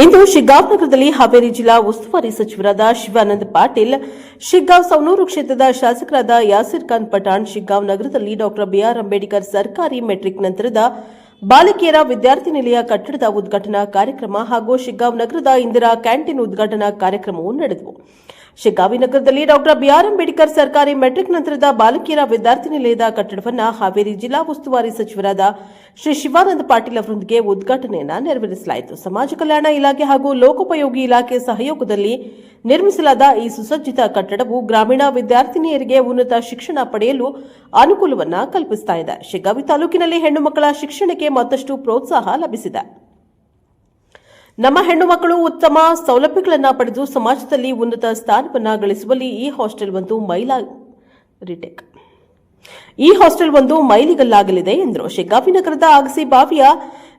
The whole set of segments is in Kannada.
ಇಂದು ಶಿಗ್ಗಾಂವ್ ನಗರದಲ್ಲಿ ಹಾವೇರಿ ಜಿಲ್ಲಾ ಉಸ್ತುವಾರಿ ಸಚಿವರಾದ ಶಿವಾನಂದ ಪಾಟೀಲ್, ಶಿಗ್ಗಾಂವ್ ಸವನೂರು ಕ್ಷೇತ್ರದ ಶಾಸಕರಾದ ಯಾಸಿರ್ ಖಾನ್ ಪಠಾಣ್, ಶಿಗ್ಗಾಂವ್ ನಗರದಲ್ಲಿ ಡಾಕ್ಟರ್ ಬಿಆರ್ ಅಂಬೇಡ್ಕರ್ ಸರ್ಕಾರಿ ಮೆಟ್ರಿಕ್ ನಂತರದ ಬಾಲಕಿಯರ ವಿದ್ಯಾರ್ಥಿ ನಿಲಯ ಕಟ್ಟಡದ ಉದ್ಘಾಟನಾ ಕಾರ್ಯಕ್ರಮ ಹಾಗೂ ಶಿಗ್ಗಾಂವ್ ನಗರದ ಇಂದಿರಾ ಕ್ಯಾಂಟೀನ್ ಉದ್ಘಾಟನಾ ಕಾರ್ಯಕ್ರಮವು ನಡೆದವು. ಶಿಗ್ಗಾವಿ ನಗರದಲ್ಲಿ ಡಾಕ್ಟರ್ ಬಿಆರ್ ಅಂಬೇಡ್ಕರ್ ಸರ್ಕಾರಿ ಮೆಟ್ರಿಕ್ ನಂತರದ ಬಾಲಕಿಯರ ವಿದ್ಯಾರ್ಥಿ ನಿಲಯದ ಕಟ್ಟಡವನ್ನು ಹಾವೇರಿ ಜಿಲ್ಲಾ ಉಸ್ತುವಾರಿ ಸಚಿವರಾದ ಶ್ರೀ ಶಿವಾನಂದ ಪಾಟೀಲ್ ಅವರೊಂದಿಗೆ ಉದ್ಘಾಟನೆಯನ್ನು ನೆರವೇರಿಸಲಾಯಿತು. ಸಮಾಜ ಕಲ್ಯಾಣ ಇಲಾಖೆ ಹಾಗೂ ಲೋಕೋಪಯೋಗಿ ಇಲಾಖೆ ಸಹಯೋಗದಲ್ಲಿ ನಿರ್ಮಿಸಲಾದ ಈ ಸುಸಜ್ಜಿತ ಕಟ್ಟಡವು ಗ್ರಾಮೀಣ ವಿದ್ಯಾರ್ಥಿನಿಯರಿಗೆ ಉನ್ನತ ಶಿಕ್ಷಣ ಪಡೆಯಲು ಅನುಕೂಲವನ್ನು ಕಲ್ಪಿಸುತ್ತಿದೆ ಶಿಗ್ಗಾವಿ ತಾಲೂಕಿನಲ್ಲಿ ಹೆಣ್ಣು ಮಕ್ಕಳ ಶಿಕ್ಷಣಕ್ಕೆ ಮತ್ತಷ್ಟು ಪ್ರೋತ್ಸಾಹ ಲಭಿಸಿದೆ. ನಮ್ಮ ಹೆಣ್ಣು ಮಕ್ಕಳು ಉತ್ತಮ ಸೌಲಭ್ಯಗಳನ್ನು ಪಡೆದು ಸಮಾಜದಲ್ಲಿ ಉನ್ನತ ಸ್ಥಾನವನ್ನು ಗಳಿಸುವಲ್ಲಿ ಈ ಹಾಸ್ಟೆಲ್ ಒಂದು ಮೈಲಾ ರಿಟೇಕ್. ಈ ಹಾಸ್ಟೆಲ್ ಒಂದು ಮೈಲಿಗಲ್ಲಾಗಲಿದೆ ಎಂದರು. ಶಿಗ್ಗಾವಿ ನಗರದ ಅಗಸಿ ಬಾವಿಯ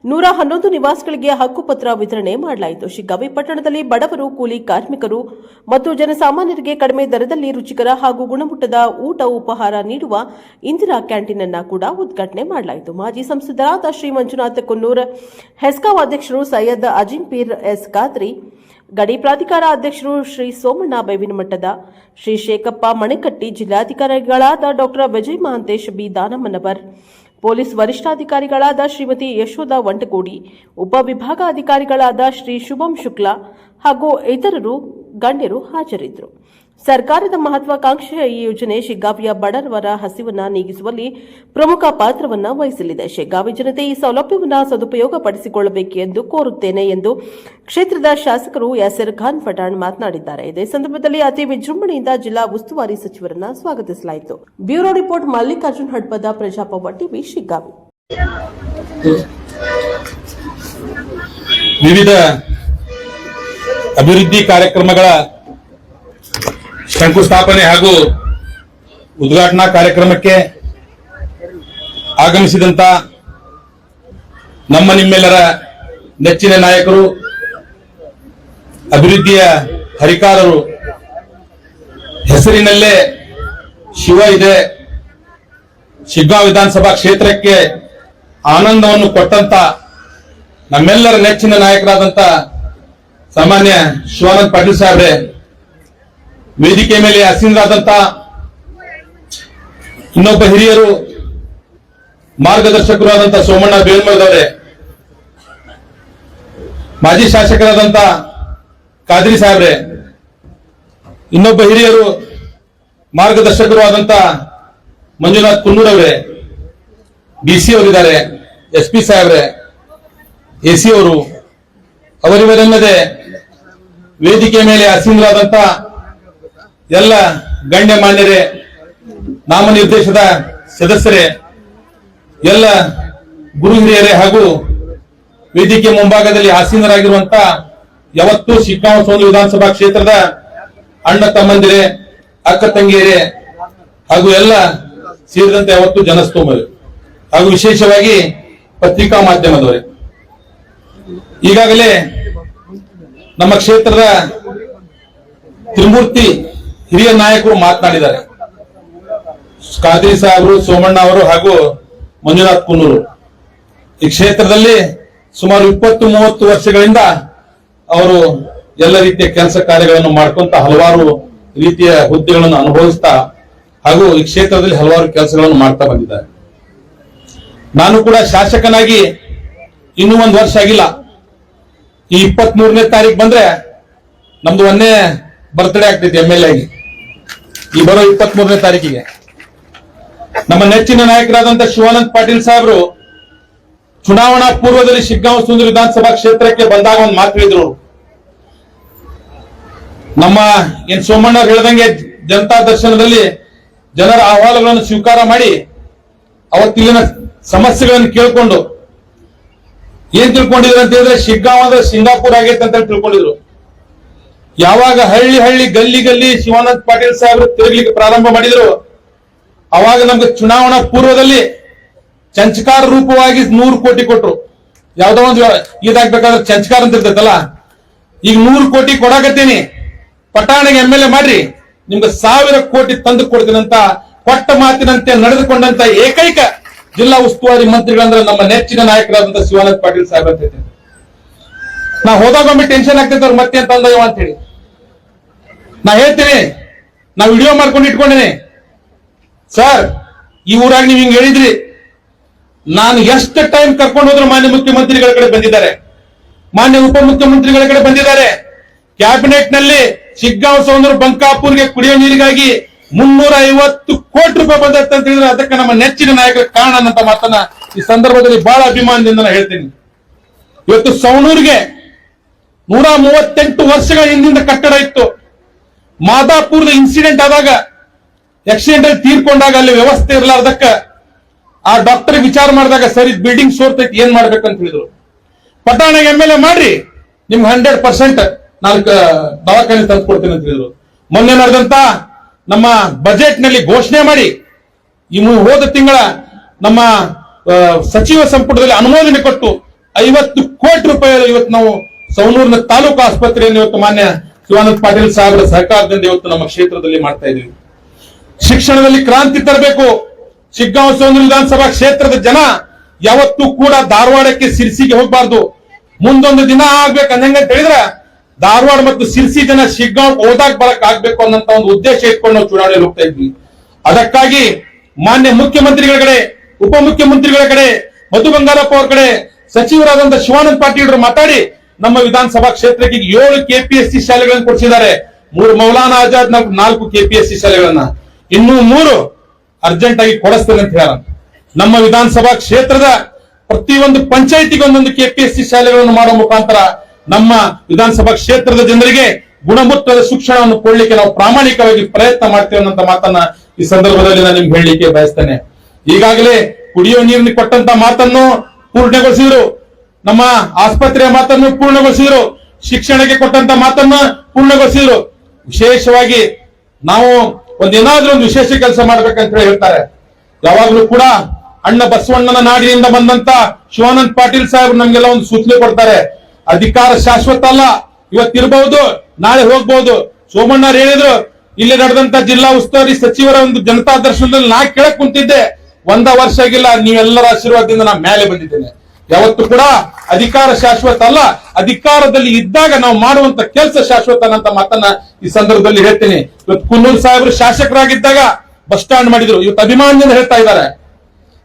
ನೂರ ಹನ್ನೊಂದು ನಿವಾಸಗಳಿಗೆ ಹಕ್ಕುಪತ್ರ ವಿತರಣೆ ಮಾಡಲಾಯಿತು. ಶಿಗ್ಗಾವಿ ಪಟ್ಟಣದಲ್ಲಿ ಬಡವರು, ಕೂಲಿ ಕಾರ್ಮಿಕರು ಮತ್ತು ಜನಸಾಮಾನ್ಯರಿಗೆ ಕಡಿಮೆ ದರದಲ್ಲಿ ರುಚಿಕರ ಹಾಗೂ ಗುಣಮಟ್ಟದ ಊಟ ಉಪಹಾರ ನೀಡುವ ಇಂದಿರಾ ಕ್ಯಾಂಟೀನ್ ಅನ್ನು ಕೂಡ ಉದ್ಘಾಟನೆ ಮಾಡಲಾಯಿತು. ಮಾಜಿ ಸಂಸದರಾದ ಶ್ರೀ ಮಂಜುನಾಥ ಕೊನ್ನೂರ್ ಹೆಸ್ಕಾವ್ ಅಧ್ಯಕ್ಷರು ಸೈಯದ್ ಅಜಿಂ ಪೀರ್ ಎಸ್ ಖಾದ್ರಿ, ಗಡಿ ಪ್ರಾಧಿಕಾರ ಅಧ್ಯಕ್ಷರು Shri Somanna ಬೇವಿನಮಠದ Shri Shekhappa Manekatti, ಜಿಲ್ಲಾಧಿಕಾರಿಗಳಾದ doctor Vijay Mahantesh B Danammanavar police ವರಿಷ್ಠಾಧಿಕಾರಿಗಳಾದ Shrimati Yashoda Vantagodi ಉಪವಿಭಾಗಾಧಿಕಾರಿಗಳಾದ ಶ್ರೀ ಶುಭಂ ಶುಕ್ಲಾ ಹಾಗೂ ಇತರರು ಗಣ್ಯರು ಹಾಜರಿದ್ದರು. ಸರ್ಕಾರದ ಮಹತ್ವಾಕಾಂಕ್ಷೆಯ ಈ ಯೋಜನೆ ಶಿಗ್ಗಾವಿಯ ಬಡವರ ಹಸಿವನ್ನ ನೀಗಿಸುವಲ್ಲಿ ಪ್ರಮುಖ ಪಾತ್ರವನ್ನ ವಹಿಸಲಿದೆ. ಶಿಗ್ಗಾವಿ ಜನತೆ ಈ ಸೌಲಭ್ಯವನ್ನ ಸದುಪಯೋಗ ಪಡಿಸಿಕೊಳ್ಳಬೇಕು ಎಂದು ಕೋರುತ್ತೇನೆ ಎಂದು ಕ್ಷೇತ್ರದ ಶಾಸಕರು ಯಾಸಿರ್ ಖಾನ್ ಪಠಾಣ್ ಮಾತನಾಡಿದ್ದಾರೆ. ಇದೇ ಸಂದರ್ಭದಲ್ಲಿ ಅತಿ ವಿಜೃಂಭಣೆಯಿಂದ ಜಿಲ್ಲಾ ಉಸ್ತುವಾರಿ ಸಚಿವರನ್ನ ಸ್ವಾಗತಿಸಲಾಯಿತು. Bureau report Mallikarjun Hadpad ಪ್ರಜಾಪವ TV Shiggavi ವಿವಿಧ ಅಭಿವೃದ್ಧಿ ಕಾರ್ಯಕ್ರಮಗಳ ಶಂಕುಸ್ಥಾಪನೆ ಹಾಗೂ ಉದ್ಘಾಟನಾ ಕಾರ್ಯಕ್ರಮಕ್ಕೆ ಆಗಮಿಸಿದಂತ ನಮ್ಮ ನಿಮ್ಮೆಲ್ಲರ ನೆಚ್ಚಿನ ನಾಯಕರು, ಅಭಿವೃದ್ಧಿಯ ಹರಿಕಾರರು, ಹೆಸರಿನಲ್ಲೇ ಶಿವ ಇದೆ. ಶಿಗ್ಗಾಂವ್ ವಿಧಾನಸಭಾ ಕ್ಷೇತ್ರಕ್ಕೆ ಆನಂದವನ್ನು ಕೊಟ್ಟಂತ ನಮ್ಮೆಲ್ಲರ ನೆಚ್ಚಿನ ನಾಯಕರಾದಂತ ಸಾಮಾನ್ಯ ಶಿವಾನಂದ್ ಪಾಟೀಲ್ ಸಾಹೇಬ್ರೆ ವೇದಿಕೆ ಮೇಲೆ ಆಸೀನರಾದಂತ ಇನ್ನೊಬ್ಬ ಹಿರಿಯರು ಮಾರ್ಗದರ್ಶಕರು ಆದಂತ ಸೋಮಣ್ಣ ಬೇಲ್ಮಳದವರೇ ಮಾಜಿ ಶಾಸಕರಾದಂತ ಕಾದ್ರಿ ಸಾಹೇಬ್ರೆ, ಇನ್ನೊಬ್ಬ ಹಿರಿಯರು ಮಾರ್ಗದರ್ಶಕರು ಆದಂತ ಮಂಜುನಾಥ್ ಕುನ್ನೂರವರೇ ಡಿ ಸಿ ಅವರಿದ್ದಾರೆ ಎಸ್ ಪಿ ಸಾಹೇಬ್ರೆ ಎ ಅವರು, ಅವರಿವರೆಲ್ಲದೆ ವೇದಿಕೆ ಮೇಲೆ ಆಸೀನರಾದಂತ ಎಲ್ಲ ಗಣ್ಯ ಮಾನ್ಯರೇ, ನಾಮನಿರ್ದೇಶದ ಸದಸ್ಯರೇ, ಎಲ್ಲ ಗುರು ಹಿರಿಯರೇ ಹಾಗೂ ವೇದಿಕೆ ಮುಂಭಾಗದಲ್ಲಿ ಆಸೀನರಾಗಿರುವಂತ ಯಾವತ್ತೂ ಶಿಗ್ಗಾಂವ ಸೋಂದು ವಿಧಾನಸಭಾ ಕ್ಷೇತ್ರದ ಅಣ್ಣ ತಮ್ಮಂದಿರೇ, ಅಕ್ಕ ತಂಗಿಯರೇ ಹಾಗೂ ಎಲ್ಲ ಸೇರಿದಂತೆ ಯಾವತ್ತು ಜನಸ್ತೋಮರು ಹಾಗೂ ವಿಶೇಷವಾಗಿ ಪತ್ರಿಕಾ ಮಾಧ್ಯಮದವರೇ. ಈಗಾಗಲೇ ನಮ್ಮ ಕ್ಷೇತ್ರದ ತ್ರಿಮೂರ್ತಿ ಹಿರಿಯ ನಾಯಕರು ಮಾತನಾಡಿದ್ದಾರೆ. ಖಾದ್ರಿ ಸಾಹೇಬರು, ಸೋಮಣ್ಣ ಅವರು ಹಾಗೂ ಮಂಜುನಾಥ್ ಕುನ್ನೂರು. ಈ ಕ್ಷೇತ್ರದಲ್ಲಿ ಸುಮಾರು ಇಪ್ಪತ್ತು, ಮೂವತ್ತು ವರ್ಷಗಳಿಂದ ಅವರು ಎಲ್ಲ ರೀತಿಯ ಕೆಲಸ ಕಾರ್ಯಗಳನ್ನು ಮಾಡ್ಕೊಂತ ಹಲವಾರು ರೀತಿಯ ಹುದ್ದೆಗಳನ್ನು ಅನುಭವಿಸ್ತಾ ಹಾಗೂ ಈ ಕ್ಷೇತ್ರದಲ್ಲಿ ಹಲವಾರು ಕೆಲಸಗಳನ್ನು ಮಾಡ್ತಾ ಬಂದಿದ್ದಾರೆ. ನಾನು ಕೂಡ ಶಾಸಕನಾಗಿ ಇನ್ನೂ ಒಂದು ವರ್ಷ ಆಗಿಲ್ಲ. ಈ ಇಪ್ಪತ್ತ್ ಮೂರನೇ ತಾರೀಕು ಬಂದ್ರೆ ನಮ್ದು ಒಂದೇ ಬರ್ತ್ಡೇ ಆಗ್ತೈತಿ ಎಂ ಎಲ್ ಆಗಿ ಈ ಬರೋ ಇಪ್ಪತ್ತ್ ಮೂರನೇ ತಾರೀಕಿಗೆ. ನಮ್ಮ ನೆಚ್ಚಿನ ನಾಯಕರಾದಂತ ಶಿವಾನಂದ್ ಪಾಟೀಲ್ ಸಾಹೇಬರು ಚುನಾವಣಾ ಪೂರ್ವದಲ್ಲಿ ಶಿಗ್ಗಾಂವ್ ಸುಂದರ ವಿಧಾನಸಭಾ ಕ್ಷೇತ್ರಕ್ಕೆ ಬಂದಾಗ ಒಂದು ಮಾತು ಹೇಳಿದ್ರು. ನಮ್ಮ ಏನ್ ಸೋಮಣ್ಣ ಹೇಳ್ದಂಗೆ ಜನತಾ ದರ್ಶನದಲ್ಲಿ ಜನರ ಅಹವಾಲುಗಳನ್ನು ಸ್ವೀಕಾರ ಮಾಡಿ ಅವತ್ತಿಲ್ಲಿನ ಸಮಸ್ಯೆಗಳನ್ನು ಕೇಳ್ಕೊಂಡು ಏನ್ ತಿಳ್ಕೊಂಡಿದ್ರು ಅಂತ ಹೇಳಿದ್ರೆ ಶಿಗ್ಗಾಂವ್ ಅಂದ್ರೆ ಸಿಂಗಾಪುರ್ ಆಗೈತೆ ಅಂತ ತಿಳ್ಕೊಂಡಿದ್ರು. ಯಾವಾಗ ಹಳ್ಳಿ ಹಳ್ಳಿ ಗಲ್ಲಿ ಗಲ್ಲಿ ಶಿವಾನಂದ ಪಾಟೀಲ್ ಸಾಹೇಬರು ತಿರುಗ್ಲಿಕ್ಕೆ ಪ್ರಾರಂಭ ಮಾಡಿದ್ರು, ಅವಾಗ ನಮ್ಗೆ ಚುನಾವಣಾ ಪೂರ್ವದಲ್ಲಿ ಚಂಚಕಾರ ರೂಪವಾಗಿ ನೂರು ಕೋಟಿ ಕೊಟ್ರು. ಯಾವ್ದೋ ಒಂದು ಇದಾಗ್ಬೇಕಾದ್ರೆ ಚಂಚಕಾರ ಅಂತ ಇರ್ತೈತಲ್ಲ? ಈಗ ನೂರು ಕೋಟಿ ಕೊಡಾಕತ್ತೀನಿ. ಪಟಾಣಿಗೆ ಎಂ ಎಲ್ ಎ ಮಾಡ್ರಿ. ನಿಮ್ಗೆ ಸಾವಿರ ಕೋಟಿ ತಂದು ಕೊಡ್ತೀನಿ ಅಂತ ಕೊಟ್ಟ ಮಾತಿನಂತೆ ನಡೆದುಕೊಂಡಂತ ಏಕೈಕ ಜಿಲ್ಲಾ ಉಸ್ತುವಾರಿ ಮಂತ್ರಿಗಳಂದ್ರೆ ನಮ್ಮ ನೆಚ್ಚಿನ ನಾಯಕರಾದಂತ ಶಿವಾನಂದ ಪಾಟೀಲ್ ಸಾಹೇಬ್ ಅಂತ ನಾ ಹೋದಾಗ ಒಮ್ಮೆ ಟೆನ್ಷನ್ ಆಗ್ತೈತೆ ಅವ್ರು ಮತ್ತೆ ಅಂತ ಅಂದವ ಅಂತೇಳಿ ನಾ ಹೇಳ್ತೀನಿ. ನಾ ವಿಡಿಯೋ ಮಾಡ್ಕೊಂಡು ಇಟ್ಕೊಂಡೇನೆ. ಸರ್. ಈ ಊರಾಗ ನೀವು ಹಿಂಗ್ ಹೇಳಿದ್ರಿ. ನಾನು ಎಷ್ಟು ಟೈಮ್ ಕರ್ಕೊಂಡು ಹೋದ್ರೆ ಮಾನ್ಯ ಮುಖ್ಯಮಂತ್ರಿಗಳ ಕಡೆ ಬಂದಿದ್ದಾರೆ. ಮಾನ್ಯ ಉಪಮುಖ್ಯಮಂತ್ರಿಗಳ ಕಡೆ ಬಂದಿದ್ದಾರೆ. ಕ್ಯಾಬಿನೆಟ್ನಲ್ಲಿ ಶಿಗ್ಗಾಂವ್ ಸೌಂದರ್ ಬಂಕಾಪುರ್ಗೆ ಕುಡಿಯೋ ನೀರಿಗಾಗಿ ಮುನ್ನೂರ ಐವತ್ತು ಕೋಟಿ ರೂಪಾಯಿ ಬಂದತ್ತೆ ಅಂತ ಹೇಳಿದ್ರೆ ಅದಕ್ಕೆ ನಮ್ಮ ನೆಚ್ಚಿನ ನಾಯಕರ ಕಾರಣ ಅಂತ ಮಾತನ್ನ ಈ ಸಂದರ್ಭದಲ್ಲಿ ಬಹಳ ಅಭಿಮಾನದಿಂದ ನಾನು ಹೇಳ್ತೀನಿ. ಇವತ್ತು ಸೌಣೂರ್ಗೆ ನೂರ ಮೂವತ್ತೆಂಟು ವರ್ಷಗಳ ಹಿಂದಿಂದ ಕಟ್ಟಡ ಇತ್ತು. ಮಾದಾಪುರದ ಇನ್ಸಿಡೆಂಟ್ ಆದಾಗ ಆಕ್ಸಿಡೆಂಟ್ ಅಲ್ಲಿ ತೀರ್ಕೊಂಡಾಗ ಅಲ್ಲಿ ವ್ಯವಸ್ಥೆ ಇರಲಾರ್ದಕ್ಕ ಆ ಡಾಕ್ಟರ್ ವಿಚಾರ ಮಾಡಿದಾಗ, ಸರಿ ಬಿಲ್ಡಿಂಗ್ ಸೋರ್ತೈತಿ, ಏನ್ ಮಾಡ್ಬೇಕಂತ ಹೇಳಿದ್ರು. ಪಟ್ಟಣ ಎಂ ಎಲ್ ಎ ಮಾಡ್ರಿ, ನಿಮ್ಗೆ ಹಂಡ್ರೆಡ್ ಪರ್ಸೆಂಟ್ ನಾಲ್ಕು ದವಾಖಾನೆ ತಂದು ಕೊಡ್ತೀನಿ ಅಂತ ಹೇಳಿದ್ರು. ಮೊನ್ನೆ ನಡೆದಂತ ನಮ್ಮ ಬಜೆಟ್ನಲ್ಲಿ ಘೋಷಣೆ ಮಾಡಿ ಮು- ಹೋದ ತಿಂಗಳ ನಮ್ಮ ಸಚಿವ ಸಂಪುಟದಲ್ಲಿ ಅನುಮೋದನೆ ಕೊಟ್ಟು ಐವತ್ತು ಕೋಟಿ ರೂಪಾಯಿ ಇವತ್ತು ನಾವು ಸವನೂರಿನ ತಾಲೂಕು ಆಸ್ಪತ್ರೆಯನ್ನು ಇವತ್ತು ಮಾನ್ಯ ಶಿವಾನಂದ ಪಾಟೀಲ್ ಸಾಹೇಬರ ಸಹಕಾರದಿಂದ ಇವತ್ತು ನಮ್ಮ ಕ್ಷೇತ್ರದಲ್ಲಿ ಮಾಡ್ತಾ ಇದ್ದೀವಿ. ಶಿಕ್ಷಣದಲ್ಲಿ ಕ್ರಾಂತಿ ತರಬೇಕು. ಶಿಗ್ಗಾಂವ ಸೋಂದ್ರ ವಿಧಾನಸಭಾ ಕ್ಷೇತ್ರದ ಜನ ಯಾವತ್ತೂ ಕೂಡ ಧಾರವಾಡಕ್ಕೆ ಸಿರ್ಸಿಗೆ ಹೋಗಬಾರ್ದು. ಮುಂದೊಂದು ದಿನ ಆಗ್ಬೇಕು ಅಂದಂಗೆ ಹೇಳಿದ್ರೆ ಧಾರವಾಡ ಮತ್ತು ಸಿರ್ಸಿ ಜನ ಶಿಗ್ಗಾಂವ್ ಹೋದಾಗ ಬರಕ್ ಆಗ್ಬೇಕು ಅನ್ನಂತ ಒಂದು ಉದ್ದೇಶ ಇಟ್ಕೊಂಡು ನಾವು ಚುನಾವಣೆಯಲ್ಲಿ ಹೋಗ್ತಾ ಇದ್ವಿ. ಅದಕ್ಕಾಗಿ ಮಾನ್ಯ ಮುಖ್ಯಮಂತ್ರಿಗಳ ಕಡೆ, ಉಪಮುಖ್ಯಮಂತ್ರಿಗಳ ಕಡೆ, ಮಧು ಬಂಗಾರಪ್ಪ ಅವ್ರ ಕಡೆ, ಸಚಿವರಾದಂತ ಶಿವಾನಂದ ಪಾಟೀಲ್ ಮಾತಾಡಿ ನಮ್ಮ ವಿಧಾನಸಭಾ ಕ್ಷೇತ್ರಕ್ಕೆ ಏಳು ಕೆಪಿಎಸ್ಸಿ ಶಾಲೆಗಳನ್ನು ಕೊಡಿಸಿದ್ದಾರೆ. ಮೂರು ಮೌಲಾನಾ ಆಜಾದ್, ನಾಲ್ಕು- ನಾಲ್ಕು ಕೆಪಿಎಸ್ಸಿ ಶಾಲೆಗಳನ್ನ. ಇನ್ನೂ ಮೂರು ಅರ್ಜೆಂಟ್ ಆಗಿ ಕೊಡಿಸ್ತೇನೆ ಅಂತ ಹೇಳ ನಮ್ಮ ವಿಧಾನಸಭಾ ಕ್ಷೇತ್ರದ ಪ್ರತಿಯೊಂದು ಪಂಚಾಯತಿಗೆ ಒಂದೊಂದು ಕೆಪಿಎಸ್ಸಿ ಶಾಲೆಗಳನ್ನು ಮಾಡುವ ಮುಖಾಂತರ ನಮ್ಮ ವಿಧಾನಸಭಾ ಕ್ಷೇತ್ರದ ಜನರಿಗೆ ಗುಣಮಟ್ಟದ ಶಿಕ್ಷಣವನ್ನು ಕೊಡ್ಲಿಕ್ಕೆ ನಾವು ಪ್ರಾಮಾಣಿಕವಾಗಿ ಪ್ರಯತ್ನ ಮಾಡ್ತೇವೆ ಅನ್ನೋ ಮಾತನ್ನ ಈ ಸಂದರ್ಭದಲ್ಲಿ ನಾನು ನಿಮ್ಗೆ ಹೇಳಲಿಕ್ಕೆ ಬಯಸ್ತೇನೆ. ಈಗಾಗಲೇ ಕುಡಿಯುವ ನೀರಿನ ಕೊಟ್ಟಂತ ಮಾತನ್ನು ಪೂರ್ಣಗೊಳಿಸಿದ್ರು. ನಮ್ಮ ಆಸ್ಪತ್ರೆಯ ಮಾತನ್ನು ಪೂರ್ಣಗೊಳಿಸಿದ್ರು. ಶಿಕ್ಷಣಕ್ಕೆ ಕೊಟ್ಟಂತ ಮಾತನ್ನ ಪೂರ್ಣಗೊಳಿಸಿದ್ರು. ವಿಶೇಷವಾಗಿ ನಾವು ಒಂದೇನಾದ್ರೂ ಒಂದು ವಿಶೇಷ ಕೆಲಸ ಮಾಡ್ಬೇಕಂತ ಹೇಳಿ ಹೇಳ್ತಾರೆ. ಯಾವಾಗ್ಲೂ ಕೂಡ ಅಣ್ಣ ಬಸವಣ್ಣನ ನಾಡಿನಿಂದ ಬಂದಂತ ಶಿವಾನಂದ್ ಪಾಟೀಲ್ ಸಾಹೇಬ್ ನಮ್ಗೆಲ್ಲ ಒಂದು ಸೂಚನೆ ಕೊಡ್ತಾರೆ. ಅಧಿಕಾರ ಶಾಶ್ವತ ಅಲ್ಲ. ಇವತ್ತಿರಬಹುದು ನಾಳೆ ಹೋಗ್ಬಹುದು ಸೋಮಣ್ಣ ಹೇಳಿದ್ರು, ಇಲ್ಲಿ ನಡೆದಂತ ಜಿಲ್ಲಾ ಉಸ್ತುವಾರಿ ಸಚಿವರ ಒಂದು ಜನತಾ ದರ್ಶನದಲ್ಲಿ ನಾ ಕೇಳಕ್ ಕುಂತಿದ್ದೆ. ಒಂದ ವರ್ಷ ಆಗಿಲ್ಲ, ನೀವೆಲ್ಲರ ಆಶೀರ್ವಾದದಿಂದ ನಾ ಮೇಲೆ ಬಂದಿದ್ದೇನೆ. ಯಾವತ್ತು ಕೂಡ ಅಧಿಕಾರ ಶಾಶ್ವತ ಅಲ್ಲ. ಅಧಿಕಾರದಲ್ಲಿ ಇದ್ದಾಗ ನಾವು ಮಾಡುವಂತ ಕೆಲಸ ಶಾಶ್ವತ ಅನ್ನಂತ ಮಾತನ್ನ ಈ ಸಂದರ್ಭದಲ್ಲಿ ಹೇಳ್ತೀನಿ. ಇವತ್ತು ಕುನ್ನೂರು ಸಾಹೇಬರು ಶಾಸಕರಾಗಿದ್ದಾಗ ಬಸ್ ಸ್ಟಾಂಡ್ ಮಾಡಿದ್ರು. ಇವತ್ತು ಅಭಿಮಾನದಿಂದ ಹೇಳ್ತಾ ಇದ್ದಾರೆ.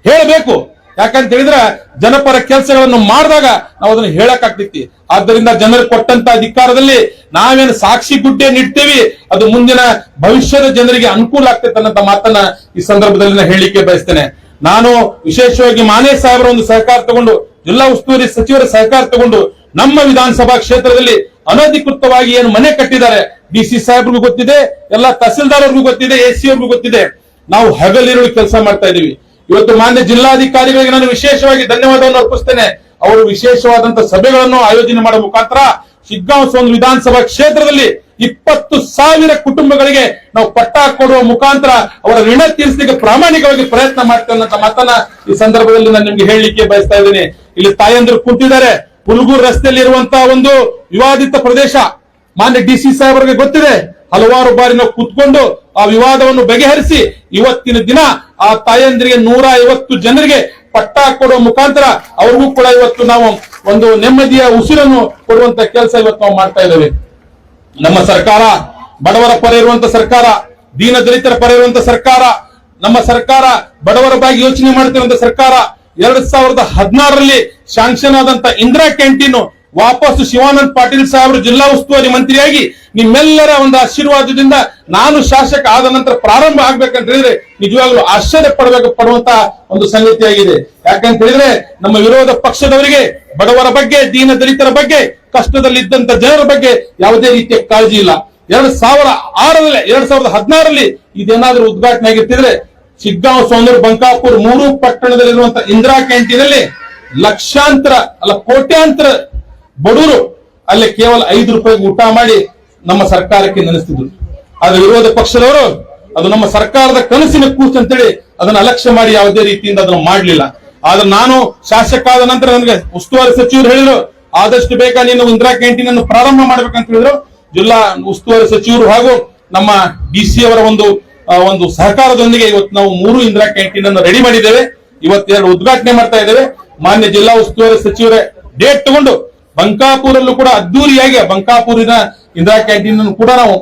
ಹೇಳಬೇಕು. ಯಾಕಂತ ಹೇಳಿದ್ರೆ ಜನಪರ ಕೆಲಸಗಳನ್ನು ಮಾಡಿದಾಗ ನಾವು ಅದನ್ನು ಹೇಳಕ್ ಆಗ್ತಿತ್ತು ಆದ್ದರಿಂದ ಜನರು ಕೊಟ್ಟಂತ ಅಧಿಕಾರದಲ್ಲಿ ನಾವೇನು ಸಾಕ್ಷಿ ಗುಡ್ಡೆ ನೀಡ್ತೇವೆ ಅದು ಮುಂದಿನ ಭವಿಷ್ಯದ ಜನರಿಗೆ ಅನುಕೂಲ ಆಗ್ತೈತೆ ಅನ್ನೋ ಮಾತನ್ನ ಈ ಸಂದರ್ಭದಲ್ಲಿ ನಾನು ಹೇಳಲಿಕ್ಕೆ ಬಯಸ್ತೇನೆ. ನಾನು ವಿಶೇಷವಾಗಿ ಮಾನೇ ಸಾಹೇಬರ ಒಂದು ಸಹಕಾರ ತಗೊಂಡು ಜಿಲ್ಲಾ ಉಸ್ತುವಾರಿ ಸಚಿವರ ಸಹಕಾರ ತಗೊಂಡು ನಮ್ಮ ವಿಧಾನಸಭಾ ಕ್ಷೇತ್ರದಲ್ಲಿ ಅನಧಿಕೃತವಾಗಿ ಏನು ಮನೆ ಕಟ್ಟಿದ್ದಾರೆ, ಡಿ ಸಿ ಸಾಹೇಬ್ರಿಗೂ ಗೊತ್ತಿದೆ, ಎಲ್ಲ ತಹಸೀಲ್ದಾರ್ಗೂ ಗೊತ್ತಿದೆ, ಎ ಸಿ ಅವ್ರಿಗೂ ಗೊತ್ತಿದೆ. ನಾವು ಹಗಲಿರುಳು ಕೆಲಸ ಮಾಡ್ತಾ ಇದೀವಿ ಇವತ್ತು ಮಾನ್ಯ ಜಿಲ್ಲಾಧಿಕಾರಿಗಳಿಗೆ ನಾನು ವಿಶೇಷವಾಗಿ ಧನ್ಯವಾದವನ್ನು ಅರ್ಪಿಸ್ತೇನೆ. ಅವರು ವಿಶೇಷವಾದಂತಹ ಸಭೆಗಳನ್ನು ಆಯೋಜನೆ ಮಾಡುವ ಮುಖಾಂತರ ಶಿಗ್ಗಾಂವ್ ಸೋನ್ ವಿಧಾನಸಭಾ ಕ್ಷೇತ್ರದಲ್ಲಿ ಇಪ್ಪತ್ತು ಸಾವಿರ ಕುಟುಂಬಗಳಿಗೆ ನಾವು ಪಟ್ಟ ಕೊಡುವ ಮುಖಾಂತರ ಅವರ ಋಣ ತೀರಿಸಲಿಕ್ಕೆ ಪ್ರಾಮಾಣಿಕವಾಗಿ ಪ್ರಯತ್ನ ಮಾಡ್ತೇವೆ ಅನ್ನೋ ಮಾತನ್ನ ಈ ಸಂದರ್ಭದಲ್ಲಿ ನಾನು ನಿಮ್ಗೆ ಹೇಳಲಿಕ್ಕೆ ಬಯಸ್ತಾ ಇದ್ದೀನಿ. ಇಲ್ಲಿ ತಾಯಂದ್ರು ಕೂತಿದ್ದಾರೆ. ಹುಲ್ಗೂರ್ ರಸ್ತೆಯಲ್ಲಿ ಇರುವಂತಹ ಒಂದು ವಿವಾದಿತ ಪ್ರದೇಶ ಮಾನ್ಯ ಡಿ ಸಿ ಸಾಹೇಬರಿಗೆ ಗೊತ್ತಿದೆ. ಹಲವಾರು ಬಾರಿ ನಾವು ಕೂತ್ಕೊಂಡು ಆ ವಿವಾದವನ್ನು ಬಗೆಹರಿಸಿ ಇವತ್ತಿನ ದಿನ ಆ ತಾಯಂದ್ರಿಗೆ ನೂರ ಐವತ್ತು ಜನರಿಗೆ ಪಟ್ಟ ಕೊಡುವ ಮುಖಾಂತರ ಅವ್ರಿಗೂ ಕೂಡ ಇವತ್ತು ನಾವು ಒಂದು ನೆಮ್ಮದಿಯ ಉಸಿರನ್ನು ಕೊಡುವಂತ ಕೆಲಸ ಇವತ್ತು ನಾವು ಮಾಡ್ತಾ ಇದ್ದೇವೆ. ನಮ್ಮ ಸರ್ಕಾರ, ಬಡವರ ಪರ ಇರುವಂತ ಸರ್ಕಾರ, ದೀನ ದಲಿತರ ಪರ ಇರುವಂತ ಸರ್ಕಾರ, ನಮ್ಮ ಸರ್ಕಾರ ಬಡವರ ಬಾಗಿ ಯೋಚನೆ ಮಾಡುತ್ತಿರುವಂತ ಸರ್ಕಾರ, ಎರಡ್ ಸಾವಿರದ ಹದಿನಾರರಲ್ಲಿ ಶಾಂಕ್ಷನ್ ಆದಂತ ಇಂದಿರಾ ಕ್ಯಾಂಟೀನ್ ವಾಪಸ್ ಶಿವಾನಂದ್ ಪಾಟೀಲ್ ಸಾಹೇಬರು ಜಿಲ್ಲಾ ಉಸ್ತುವಾರಿ ಮಂತ್ರಿಯಾಗಿ ನಿಮ್ಮೆಲ್ಲರ ಒಂದು ಆಶೀರ್ವಾದದಿಂದ ನಾನು ಶಾಸಕ ಆದ ನಂತರ ಪ್ರಾರಂಭ ಆಗ್ಬೇಕಂತ ಹೇಳಿದ್ರೆ ನಿಜವಾಗ್ಲೂ ಆಶ್ಚರ್ಯ ಪಡಬೇಕು, ಪಡುವಂತ ಒಂದು ಸಂಗತಿಯಾಗಿದೆ. ಯಾಕಂತ ಹೇಳಿದ್ರೆ ನಮ್ಮ ವಿರೋಧ ಪಕ್ಷದವರಿಗೆ, ಬಡವರ ಬಗ್ಗೆ, ದೀನ ದಲಿತರ ಬಗ್ಗೆ, ಕಷ್ಟದಲ್ಲಿದ್ದಂತ ಜನರ ಬಗ್ಗೆ ಯಾವುದೇ ರೀತಿಯ ಕಾಳಜಿ ಇಲ್ಲ. ಎರಡ್ ಸಾವಿರ ಆರರಲ್ಲಿ, ಎರಡ್ ಸಾವಿರದ ಹದಿನಾರರಲ್ಲಿ ಇದೇನಾದ್ರೂ ಉದ್ಘಾಟನೆ ಆಗಿರ್ತಿದ್ರೆ ಸಿಗ್ಗಾಂವ್ ಸೌಂದರ್ಯ ಬಂಕಾಪುರ್ ಮೂರು ಪಟ್ಟಣದಲ್ಲಿರುವಂತಹ ಇಂದಿರಾ ಕ್ಯಾಂಟೀನ್ ಅಲ್ಲಿ ಲಕ್ಷಾಂತರ, ಅಲ್ಲ ಕೋಟ್ಯಾಂತರ ಬಡವರು ಅಲ್ಲಿ ಕೇವಲ ಐದು ರೂಪಾಯಿ ಊಟ ಮಾಡಿ ನಮ್ಮ ಸರ್ಕಾರಕ್ಕೆ ನೆನೆಸ್ತಿದ್ರು. ಆದ್ರೆ ವಿರೋಧ ಪಕ್ಷದವರು ಅದು ನಮ್ಮ ಸರ್ಕಾರದ ಕನಸಿನ ಕೂಸು ಅಂತೇಳಿ ಅದನ್ನ ಅಲಕ್ಷ್ಯ ಮಾಡಿ ಯಾವುದೇ ರೀತಿಯಿಂದ ಅದನ್ನು ಮಾಡಲಿಲ್ಲ. ಆದ್ರೆ ನಾನು ಶಾಸಕ ಆದ ನಂತರ ನನಗೆ ಉಸ್ತುವಾರಿ ಸಚಿವರು ಹೇಳಿದ್ರು, ಆದಷ್ಟು ಬೇಗ ನೀನು ಇಂದಿರಾ ಕ್ಯಾಂಟೀನ್ ಅನ್ನು ಪ್ರಾರಂಭ ಮಾಡ್ಬೇಕಂತ ಹೇಳಿದ್ರು. ಜಿಲ್ಲಾ ಉಸ್ತುವಾರಿ ಸಚಿವರು ಹಾಗೂ ನಮ್ಮ ಡಿ ಸಿ ಅವರ ಒಂದು ಒಂದು ಸಹಕಾರದೊಂದಿಗೆ ಇವತ್ತು ನಾವು ಮೂರು ಇಂದಿರಾ ಕ್ಯಾಂಟೀನ್ ಅನ್ನು ರೆಡಿ ಮಾಡಿದ್ದೇವೆ ಇವತ್ತೆರಡು ಉದ್ಘಾಟನೆ ಮಾಡ್ತಾ ಇದ್ದೇವೆ. ಮಾನ್ಯ ಜಿಲ್ಲಾ ಉಸ್ತುವಾರಿ ಸಚಿವರೇ ಡೇಟ್ ತಗೊಂಡು ಬಂಕಾಪುರಲ್ಲೂ ಕೂಡ ಅದ್ದೂರಿಯಾಗಿ ಬಂಕಾಪುರಿನ ಇಂದಿರಾ ಕ್ಯಾಂಟೀನ್ ಕೂಡ ನಾವು